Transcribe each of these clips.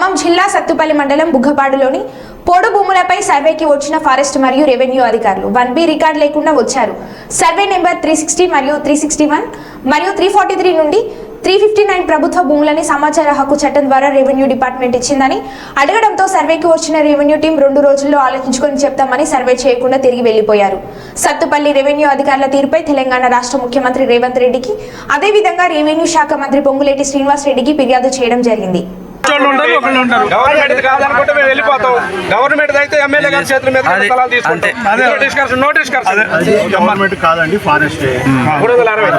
ఖమ్మం జిల్లా సత్తుపల్లి మండలం బుగ్గపాడులోని పోడు భూములపై సర్వేకి వచ్చిన ఫారెస్ట్ మరియు రెవెన్యూ అధికారులు. వన్ బి రికార్డ్ లేకుండా వచ్చారు. సర్వే నెంబర్ త్రీ సిక్స్టీ మరియు త్రీ సిక్స్టీ వన్ మరియు త్రీ ఫార్టీ త్రీ నుండి త్రీ ఫిఫ్టీ నైన్ ప్రభుత్వ భూములని సమాచార హక్కు చట్టం ద్వారా రెవెన్యూ డిపార్ట్మెంట్ ఇచ్చిందని అడగడంతో సర్వేకి వచ్చిన రెవెన్యూ టీం రెండు రోజుల్లో ఆలోచించుకొని చెప్తామని సర్వే చేయకుండా తిరిగి వెళ్ళిపోయారు సత్తుపల్లి రెవెన్యూ అధికారుల తీరుపై తెలంగాణ రాష్ట్ర ముఖ్యమంత్రి రేవంత్ రెడ్డికి అదేవిధంగా రెవెన్యూ శాఖ మంత్రి పొంగులేటి శ్రీనివాస్ రెడ్డికి ఫిర్యాదు చేయడం జరిగింది. వాళ్ళు ఉండరు ఒకళ్ళు ఉండరు గవర్నమెంట్ కాదనుకుంటే మేము వెళ్ళిపోతాం. గవర్నమెంట్ అయితే ఎమ్మెల్యే గారి చేతుల మీద అదే, స్థలాలు తీసుకుంటాం. డిస్కషన్ నో డిస్కషన్ గవర్నమెంట్ కాదండి ఫారెస్ట్ మూడు వందల అరవై.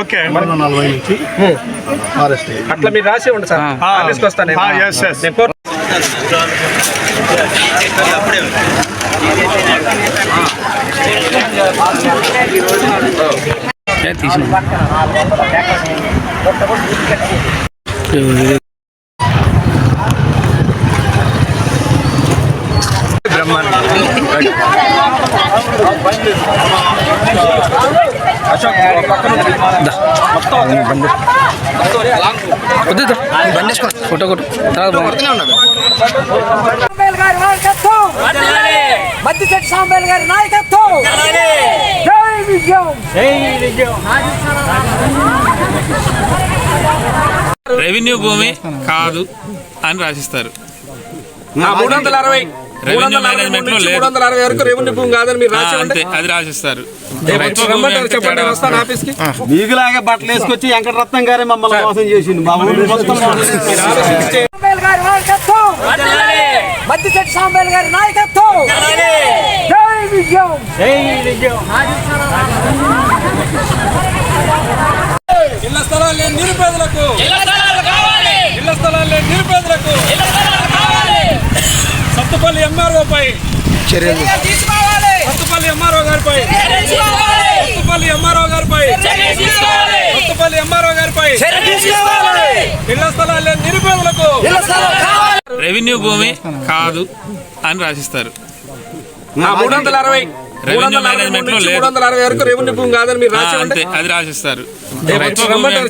ఓకే. మూడు వందల నలభై నుంచి ఫారెస్ట్ అట్లా మీరు రాసి ఉండి సార్. ఆ. తీసుకొస్తాను వద్దు yes. ఫోటో కొట్టు తర్వాత సాంబేల్ గారి నాయకత్వం మద్దిశెట్టి సాంబేల్ గారి నాయకత్వం జై విజయం జై విజయం రెవెన్యూ భూమి కాదు అని రాసిస్తారు మూడు వందల అరవై మేనేజ్మెంట్లో లేదు. వరకు రెవెన్యూ కాదని మీరు అంతే అది రాసిస్తారు. మీకులాగే బట్టలు వేసుకొచ్చి వెంకటరత్నం గారే మమ్మల్ని మోసం చేసిండు. మా ఊరు మొత్తం మీరు ఆలోచించి సాంబేల్ గారి నాయకత్వం! మద్దిశెట్టి సాంబేల్ గారి నాయకత్వం! జై విజయం! ఇళ్ళ స్థలాలు లేని నిరుపేదలకు ఇళ్ళ స్థలాలు లేని నిరుపేదలకు సత్తుపల్లి ఎంఆర్ఓ పై. సత్తుపల్లి ఎంఆర్ఓ గారిపై సత్తుపల్లి ఎంఆర్ఓ గారిపై సత్తుపల్లి ఎంఆర్ఓ గారిపై ఇళ్ళ స్థలాలు లేని నిరుపేదలకు. రెవెన్యూ భూమి కాదు అని రాసిస్తారు. ఆ, మూడు వందల అరవై. రెవెన్యూ మేనేజ్మెంట్లో లేదు. వందల అరవై వరకు రెవెన్యూ భూమి కాదని మీరు రాసి అంతే అది రాసిస్తారు.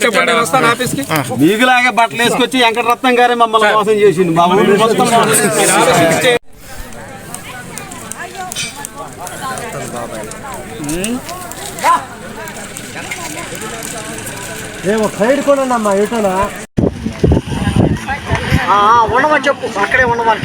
చెప్పండి వస్తాను ఆఫీస్కి. మీకులాగే బట్టలు వేసుకొచ్చి వెంకటరత్నం గారే మమ్మల్ని మోసం చేసిండు. మా ఊరు ఏమో సైడ్ కూడా అమ్మా ఎటోనా ఉండమని చెప్పు అక్కడే ఉండమని.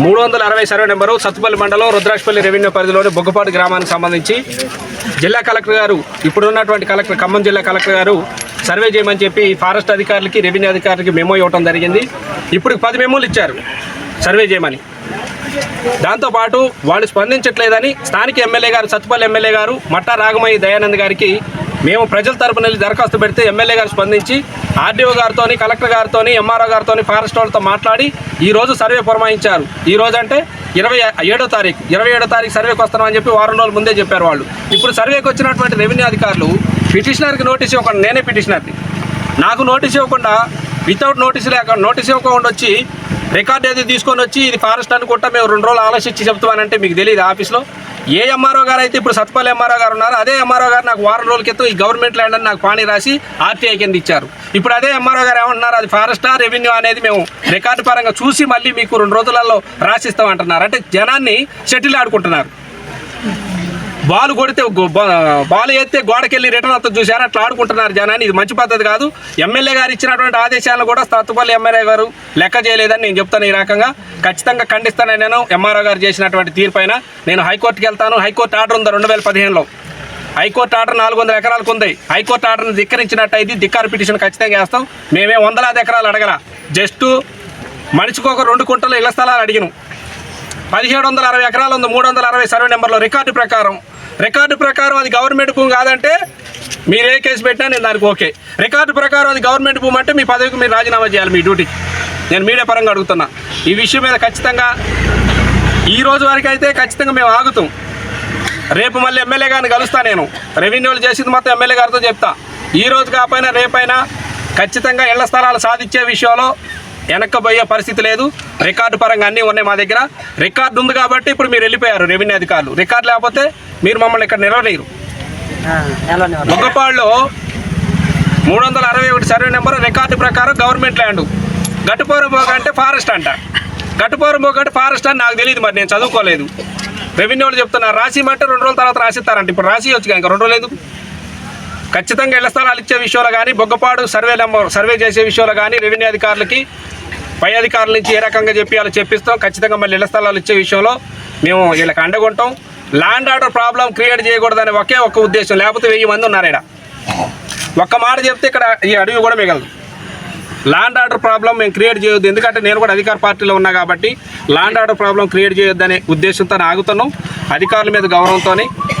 మూడు వందల అరవై సర్వే నెంబరు సత్తుపల్లి మండలం రుద్రాక్షపల్లి రెవెన్యూ పరిధిలోని బొగ్గపాటి గ్రామానికి సంబంధించి జిల్లా కలెక్టర్ గారు ఇప్పుడు ఉన్నటువంటి కలెక్టర్ ఖమ్మం జిల్లా కలెక్టర్ గారు సర్వే చేయమని చెప్పి ఫారెస్ట్ అధికారులకి రెవెన్యూ అధికారులకి మెమో ఇవ్వడం జరిగింది. ఇప్పుడు పది మెమోలు ఇచ్చారు సర్వే చేయమని. దాంతోపాటు వాళ్ళు స్పందించట్లేదని స్థానిక ఎమ్మెల్యే గారు సత్తుపల్లి ఎమ్మెల్యే గారు మట్టా రాగమయ్య దయానంద్ గారికి మేము ప్రజల తరపున వెళ్ళి దరఖాస్తు పెడితే ఎమ్మెల్యే గారు స్పందించి ఆర్డీఓ గారితో కలెక్టర్ గారితో ఎంఆర్ఓ గారితో ఫారెస్ట్ వాళ్ళతో మాట్లాడి ఈ రోజు సర్వే పురమాయించారు. ఈ రోజు అంటే ఇరవై ఏడో తారీఖు. ఇరవై ఏడో తారీఖు సర్వేకి వస్తున్నామని చెప్పి వారం రోజుల ముందే చెప్పారు వాళ్ళు. ఇప్పుడు సర్వేకి వచ్చినటువంటి రెవెన్యూ అధికారులు పిటిషనర్కి నోటీస్ ఇవ్వకుండా నేనే పిటిషనర్ని. నాకు నోటీస్ ఇవ్వకుండా వితౌట్ నోటీస్ లేక నోటీస్ ఇవ్వకుండా వచ్చి రికార్డ్ ఏది తీసుకొని వచ్చి ఇది ఫారెస్ట్ అనుకుంటా మేము రెండు రోజులు ఆలోచించి చెప్తామనంటే మీకు తెలియదు ఆఫీస్లో. ఏ ఎంఆర్ఓ గారు అయితే ఇప్పుడు సత్పాల్ ఎంఆర్ఓ గారు ఉన్నారు అదే ఎంఆర్ఓ గారు నాకు వారం రోజుల క్రితం ఈ గవర్నమెంట్ ల్యాండ్ అని నాకు పాణి రాసి ఆర్టీఐ కింద ఇచ్చారు. ఇప్పుడు అదే ఎంఆర్ఓ గారు ఏమంటున్నారు అది ఫారెస్టా రెవెన్యూ అనేది మేము రికార్డు పరంగా చూసి మళ్ళీ మీకు రెండు రోజులలో రాసిస్తాం అంటున్నారు అంటే జనాన్ని షటిల్ ఆడుకుంటున్నారు. బాల్ కొడితే బాల్ ఎత్తే గోడకెళ్ళి రిటర్న్ అత్త చూశారు. అట్లా ఆడుకుంటున్నారు జనాన్ని. ఇది మంచి పద్ధతి కాదు. ఎమ్మెల్యే గారు ఇచ్చినటువంటి ఆదేశాలను కూడా సత్తుపల్లి ఎమ్మెల్యే గారు లెక్క చేయలేదని నేను చెప్తాను ఈ రకంగా. ఖచ్చితంగా ఖండిస్తానని నేను ఎంఆర్ఓ గారు చేసినటువంటి తీర్పైన నేను హైకోర్టుకి వెళ్తాను. హైకోర్టు ఆర్డర్ ఉంది రెండు వేల పదిహేనులో? హైకోర్టు ఆర్డర్ నాలుగు వందల ఎకరాలకు ఉంది. హైకోర్టు ఆర్డర్ని ధిక్కరించినట్టయితే ధిక్కారు పిటిషన్ ఖచ్చితంగా వేస్తాం. మేమే వందలాది ఎకరాలు అడగల. జస్ట్ మనిషికి ఒక రెండు కుంటలు ఇళ్ళ స్థలాలు అడిగినాం. పదిహేడు వందల అరవై ఎకరాలు ఉంది. మూడు వందల అరవై సర్వే నెంబర్లో రికార్డు ప్రకారం రికార్డు ప్రకారం అది గవర్నమెంట్ భూమి కాదంటే మీరు ఏ కేసు పెట్టినా నేను దానికి ఓకే. రికార్డు ప్రకారం అది గవర్నమెంట్ భూమి అంటే మీ పదవికి మీరు రాజీనామా చేయాలి మీ డ్యూటీకి నేను మీడియా పరంగా అడుగుతున్నా. ఈ విషయం మీద ఖచ్చితంగా ఈ రోజు వరకు అయితే ఖచ్చితంగా మేము ఆగుతాం. రేపు మళ్ళీ ఎమ్మెల్యే గారిని కలుస్తా నేను. రెవెన్యూలు చేసింది మొత్తం ఎమ్మెల్యే గారితో చెప్తా. ఈ రోజు కాకపోయినా రేపైనా ఖచ్చితంగా ఇళ్ళ స్థలాలు సాధించే విషయంలో వెనక్కపోయే పరిస్థితి లేదు. రికార్డు పరంగా అన్నీ ఉన్నాయి మా దగ్గర. రికార్డు ఉంది కాబట్టి ఇప్పుడు మీరు వెళ్ళిపోయారు రెవెన్యూ అధికారులు. రికార్డు లేకపోతే మీరు మమ్మల్ని ఇక్కడ నిలవలేరు. బొగ్గపాడులో మూడు వందల అరవై ఒకటి సర్వే నెంబర్ రికార్డు ప్రకారం గవర్నమెంట్ ల్యాండ్. గట్టుపోరం పోక అంటే ఫారెస్ట్ అంట. గట్టుపోరం పోక అంటే ఫారెస్ట్ అని నాకు తెలియదు మరి నేను చదువుకోలేదు. రెవెన్యూ వాళ్ళు చెప్తున్నారు రాసిమంటే రెండు రోజుల తర్వాత రాసిస్తారంట. ఇప్పుడు రాసి వచ్చి ఇంకా రెండు రోజులు ఎందుకు ఖచ్చితంగా ఇళ్ళ స్థలాలు ఇచ్చే విషయంలో కానీ బొగ్గపాడు సర్వే నెంబర్ సర్వే చేసే విషయంలో కానీ రెవెన్యూ అధికారులకి పై అధికారుల నుంచి ఏ రకంగా చెప్పి అలా చెప్పిస్తాం. ఖచ్చితంగా మళ్ళీ ఇళ్ళ స్థలాలు ఇచ్చే విషయంలో మేము వీళ్ళకి అండగుంటాం. ల్యాండ్ ఆర్డర్ ప్రాబ్లం క్రియేట్ చేయకూడదనే ఒకే ఒక్క ఉద్దేశం లేకపోతే వెయ్యి మంది ఉన్నారు ఇక్కడ ఒక్క మాట చెప్తే ఇక్కడ ఈ అడవి కూడా మిగలదు. ల్యాండ్ ఆర్డర్ ప్రాబ్లం మేము క్రియేట్ చేయొద్దు ఎందుకంటే నేను కూడా అధికార పార్టీలో ఉన్నా కాబట్టి ల్యాండ్ ఆర్డర్ ప్రాబ్లం క్రియేట్ చేయొద్దనే ఉద్దేశంతో ఆగుతున్నాం అధికారుల మీద గౌరవంతో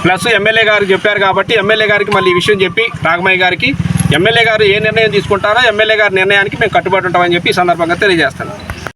ప్లస్ ఎమ్మెల్యే గారు చెప్పారు కాబట్టి ఎమ్మెల్యే గారికి మళ్ళీ ఈ విషయం చెప్పి రాగమయ్య గారికి ఎమ్మెల్యే గారు ఏ నిర్ణయం తీసుకుంటారో ఎమ్మెల్యే గారి నిర్ణయానికి మేము కట్టుబడి ఉంటామని చెప్పి ఈ సందర్భంగా తెలియజేస్తాను